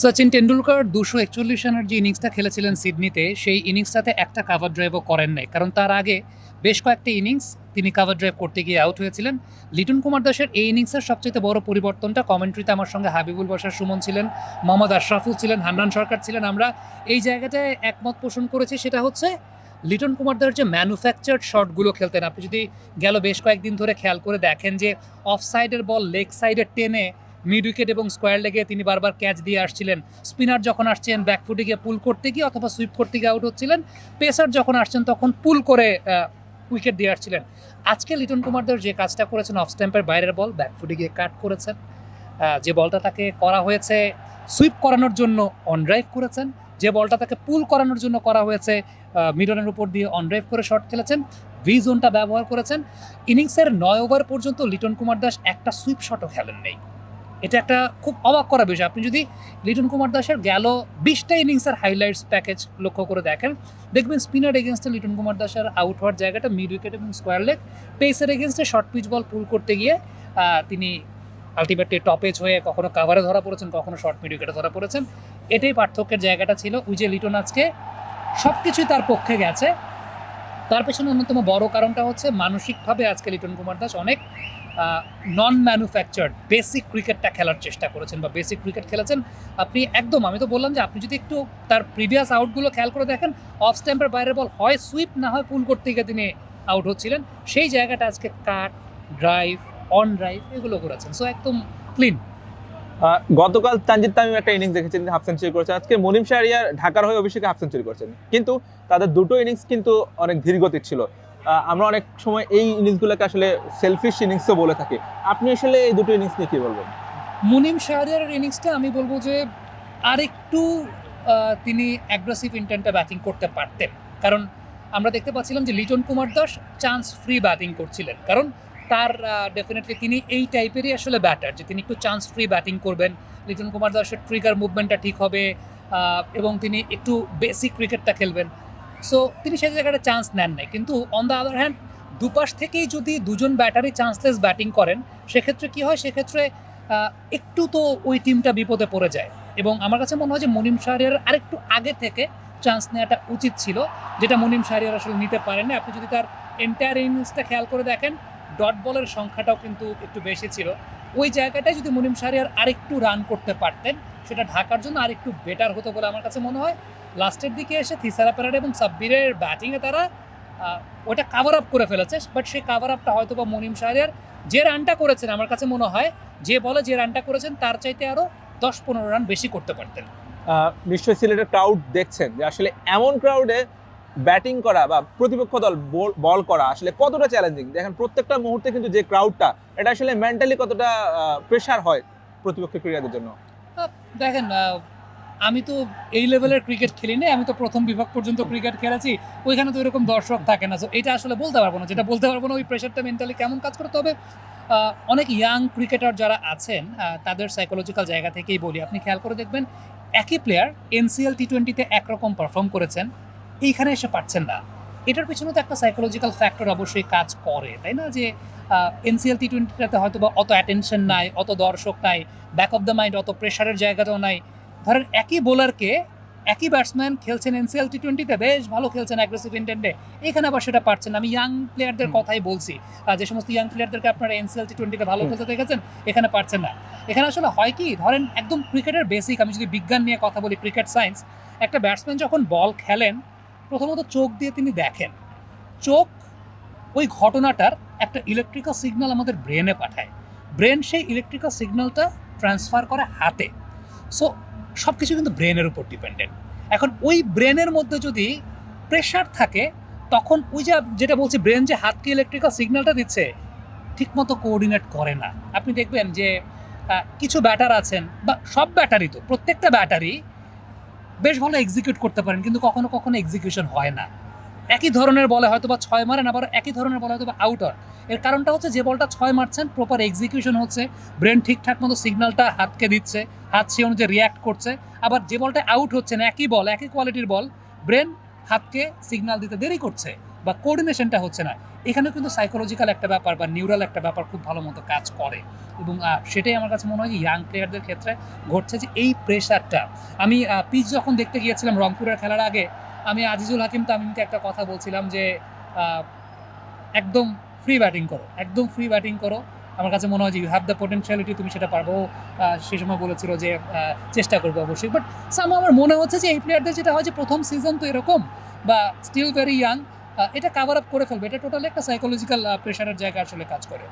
সচিন টেন্ডুলকার দুশো একচল্লিশ রানের যে ইনিংসটা খেলেছিলেন সিডনিতে, সেই ইনিংসটাতে একটা কাভার ড্রাইভও করেন নাই। কারণ তার আগে বেশ কয়েকটা ইনিংস তিনি কাভার ড্রাইভ করতে গিয়ে আউট হয়েছিলেন। লিটন কুমার দাসের এই ইনিংসের সবচেয়ে বড় পরিবর্তনটা কমেন্ট্রিতে আমার সঙ্গে হাবিবুল বাসার সুমন ছিলেন, মোহাম্মদ আশরাফুল ছিলেন, হান্নান সরকার ছিলেন। আমরা এই জায়গাটায় একমত পোষণ করেছি, সেটা হচ্ছে লিটন কুমার দাস যে ম্যানুফ্যাকচার্ড শটগুলো খেলতেন, আপনি যদি গেল বেশ কয়েকদিন ধরে খেয়াল করে দেখেন যে অফ সাইডের বল লেগ সাইডে টেনে মিড উইকেট এবং স্কোয়ার লেগে তিনি বারবার ক্যাচ দিয়ে আসছিলেন। স্পিনার যখন আসছেন ব্যাকফুটে গিয়ে পুল করতে গিয়ে অথবা সুইপ করতে গিয়ে আউট হচ্ছিলেন, পেসার যখন আসছেন তখন পুল করে উইকেট দিয়ে আসছিলেন। আজকে লিটন কুমার দাস যে কাজটা করেছেন অফ স্ট্যাম্পের বাইরের বল ব্যাকফুটে গিয়ে কাট করেছেন। যে বলটা তাকে করা হয়েছে সুইপ করানোর জন্য অন ড্রাইভ করেছেন। যে বলটা তাকে পুল করানোর জন্য করা হয়েছে মিডনের উপর দিয়ে অন ড্রাইভ করে শট খেলেছেন। ভি জোনটা ব্যবহার করেছেন। ইনিংসের নয় ওভার পর্যন্ত লিটন কুমার দাস একটা সুইপ শটও খেলেন নেই এটা একটা খুব অবাক করা বিষয়। আপনি যদি লিটন কুমার দাসের গেল বিশটা ইনিংসের হাইলাইটস প্যাকেজ লক্ষ্য করে দেখেন, দেখবেন স্পিনার এগেনস্টে লিটন কুমার দাসের আউট হওয়ার জায়গাটা মিড উইকেট এবং স্কোয়ার লেগ পেসের এগেনস্টে শর্ট পিচ বল পুল করতে গিয়ে তিনি আলটিমেটলি টপেজ হয়ে কখনো কাভারে ধরা পড়েছেন, কখনো শর্ট মিড উইকেটে ধরা পড়েছেন। এটাই পার্থক্যের জায়গাটা ছিল। যে লিটন আজকে সব কিছুই তার পক্ষে গেছে। তার পেছনে অন্যতম বড় কারণটা হচ্ছে মানসিকভাবে আজকে লিটন কুমার দাস অনেক নন ম্যানুফ্যাকচার্ড বেসিক ক্রিকেটটা খেলার চেষ্টা করেছেন বা বেসিক ক্রিকেট খেলেছেন। আপনি একদম, আমি তো বললাম যে আপনি যদি একটু তার প্রিভিয়াস আউটগুলো খেয়াল করে দেখেন অফ স্ট্যাম্পের বাইরের বল হয় সুইপ না হয় পুল করতে গিয়ে তিনি আউট হচ্ছিলেন। সেই জায়গাটা আজকে কাট ড্রাইভ অন ড্রাইভ এগুলো করেছেন। সো একদম ক্লিন গতকাল তানজিদ তামিম একটা ইনিংস দেখেছেন হাফ সেঞ্চুরি করেছেন। আজকে মনিম শাহরিয়ার ঢাকার হয়ে অভিষেকে হাফ সেঞ্চুরি করেছেন। কিন্তু তাদের দুটো ইনিংস কিন্তু অনেক ধীরগতির ছিল। আমরা অনেক সময় এই ইনিংসগুলোকে আসলে সেলফিশ ইনিংসও বলে থাকি। আপনি আসলে এই দুটো ইনিংস নিয়ে কি বলবেন? মুনিম শাহরিয়ারের ইনিংসটা আমি বলব যে আরেকটু তিনি অ্যাগ্রেসিভ ইন্টেন্টে ব্যাটিং করতে পারতেন। কারণ আমরা দেখতে পাচ্ছিলাম যে Liton Kumar Das chance free batting করছিলেন। কারণ তার ডেফিনেটলি তিনি এই টাইপেরই আসলে ব্যাটার যে তিনি একটু চান্স ফ্রি ব্যাটিং করবেন। লিটন কুমার দাসের ট্রিগার মুভমেন্টটা ঠিক হবে এবং তিনি একটু বেসিক ক্রিকেটটা খেলবেন। সো তিনি সেই জায়গাটা চান্স নেন নাই। কিন্তু অন দ্য আদার হ্যান্ড দুপাশ থেকেই যদি দুজন ব্যাটারি চান্সলেস ব্যাটিং করেন, সেক্ষেত্রে কি হয়? সেক্ষেত্রে একটু তো ওই টিমটা বিপদে পড়ে যায়। এবং আমার কাছে মনে হয় যে মুনিম শাহরিয়ার আরেকটু আগে থেকে চান্স নেওয়াটা উচিত ছিল, যেটা মুনিম শাহরিয়ার আসলে নিতে পারেনি আপনি যদি তার এন্টায়ার ইনিংসটা খেয়াল করে দেখেন ডট বলের সংখ্যাটাও কিন্তু একটু বেশি ছিল। ওই জায়গাটায় যদি মুনিম শাহরিয়ার আরেকটু রান করতে পারতেন, সেটা ঢাকার জন্য আরেকটু বেটার হতো বলে আমার কাছে মনে হয়। লাস্টের দিকে এসে থিসারা প্যারাড এবং সাব্বিরের ব্যাটিংয়ে তারা ওটা কাভার আপ করে ফেলেছে। বাট সেই কাভার আপটা হয়তো বা মুনিম শাহরিয়ার যে রানটা করেছেন, আমার কাছে মনে হয় যে বলে যে রানটা করেছেন, তার চাইতে আরও দশ পনেরো রান বেশি করতে পারতেন। নিশ্চয়ই সিলেটের ক্রাউড দেখছেন যে আসলে এমন ক্রাউডে ব্যাটিং করা বা প্রতিপক্ষ দল বল করা আসলে কতটা চ্যালেঞ্জিং দেখেন প্রত্যেকটা মুহূর্তে কিন্তু যে ক্রাউডটা এটা আসলে মেন্টালি কতটা প্রেশার হয় প্রতিপক্ষ ক্রীড়াদের জন্য? দেখেন আমি তো এই লেভেলের ক্রিকেট খেলিনি আমি তো প্রথম বিভাগ পর্যন্ত ক্রিকেট খেলেছি, ওইখানে তো এরকম দর্শক থাকে না। সো এটা আসলে বলতে পারব না, যেটা বলতে পারব না, ওই প্রেশারটা মেন্টালি কেমন কাজ করে। তবে অনেক ইয়াং ক্রিকেটার যারা আছেন তাদের সাইকোলজিক্যাল জায়গা থেকেই বলি, আপনি খেয়াল করে দেখবেন, একই প্লেয়ার এনসিএল টি টোয়েন্টিতে একরকম পারফর্ম করেছেন। এইখানে এসে পারছেন না। এটার পিছনে তো একটা সাইকোলজিক্যাল ফ্যাক্টর অবশ্যই কাজ করে তাই না? যে এনসিএল টি টোয়েন্টিটাতে হয়তো বা অত অ্যাটেনশন নাই অত দর্শক নাই ব্যাক অফ দ্য মাইন্ড অত প্রেশারের জায়গাটাও নাই। ধরেন একই বোলারকে একই ব্যাটসম্যান খেলছেন এনসিএল টি টোয়েন্টিতে বেশ ভালো খেলছেন অ্যাগ্রেসিভ ইন্টেন্ডে এখানে আবার সেটা পারছেন আমি ইয়াং প্লেয়ারদের কথাই বলছি। যে সমস্ত ইয়াং প্লেয়ারদেরকে আপনারা এনসিএল টি টোয়েন্টিতে ভালো খেলতে দেখেছেন এখানে পারছেন না। এখানে আসলে হয় কি ধরেন একদম ক্রিকেটের বেসিক আমি যদি বিজ্ঞান নিয়ে কথা বলি ক্রিকেট সায়েন্স একটা ব্যাটসম্যান যখন বল খেলেন প্রথমত চোখ দিয়ে তিনি দেখেন। চোখ ওই ঘটনাটার একটা ইলেকট্রিক্যাল সিগন্যাল আমাদের ব্রেনে পাঠায়। ব্রেন সেই ইলেকট্রিক্যাল সিগন্যালটা ট্রান্সফার করে হাতে। সো সব কিছু কিন্তু ব্রেনের উপর ডিপেন্ডেন্ট এখন ওই ব্রেনের মধ্যে যদি প্রেশার থাকে, তখন ওই যে যেটা বলছি ব্রেন যে হাতকে ইলেকট্রিক্যাল সিগন্যালটা দিচ্ছে, ঠিকমতো কোঅর্ডিনেট করে না। আপনি দেখবেন যে কিছু ব্যাটার আছেন বা সব ব্যাটারি তো, প্রত্যেকটা ব্যাটারি বেশ ভালো এক্সিকিউট করতে পারেন, কিন্তু কখনো কখনো এক্সিকিউশন হয় না। একই ধরনের বলে হয়তো বা ছয় মারেন, আবার একই ধরনের বলে হয়তো বা আউটার এর কারণটা হচ্ছে যে বলটা ছয় মারছেন প্রপার এক্সিকিউশন হচ্ছে ব্রেন ঠিকঠাক মতো সিগনালটা হাতকে দিচ্ছে, হাত সে অনুযায়ী রিয়াক্ট করছে, আবার যে বলটা আউট হচ্ছে না, একই বল, একই কোয়ালিটির বল ব্রেন হাতকে সিগনাল দিতে দেরি করছে। বা কোঅর্ডিনেশনটা হচ্ছে না। এখানেও কিন্তু সাইকোলজিক্যাল একটা ব্যাপার বা নিউরাল একটা ব্যাপার খুব ভালো মতো কাজ করে। এবং সেটাই আমার কাছে মনে হয় যে ইয়াং প্লেয়ারদের ক্ষেত্রে ঘটছে যে এই প্রেশারটা আমি পিচ যখন দেখতে গিয়েছিলাম রংপুরের খেলার আগে, আমি আজিজুল হাকিম তামিমকে একটা কথা বলছিলাম যে একদম ফ্রি ব্যাটিং করো, একদম ফ্রি ব্যাটিং করো। আমার কাছে মনে হয় যে ইউ হ্যাভ দ্য পোটেনশিয়ালিটি তুমি সেটা পারব। সেই সময় বলেছিল যে চেষ্টা করব অবশ্যই। বাট সাম আমার মনে হচ্ছে যে এই প্লেয়ারদের যেটা হয় যে প্রথম সিজন তো এরকম, বা স্টিল ভেরি ইয়াং এটা কাভার আপ করে ফেলবে। এটা টোটালি একটা সাইকোলজিক্যাল প্রেশারের জায়গা আসলে কাজ করে।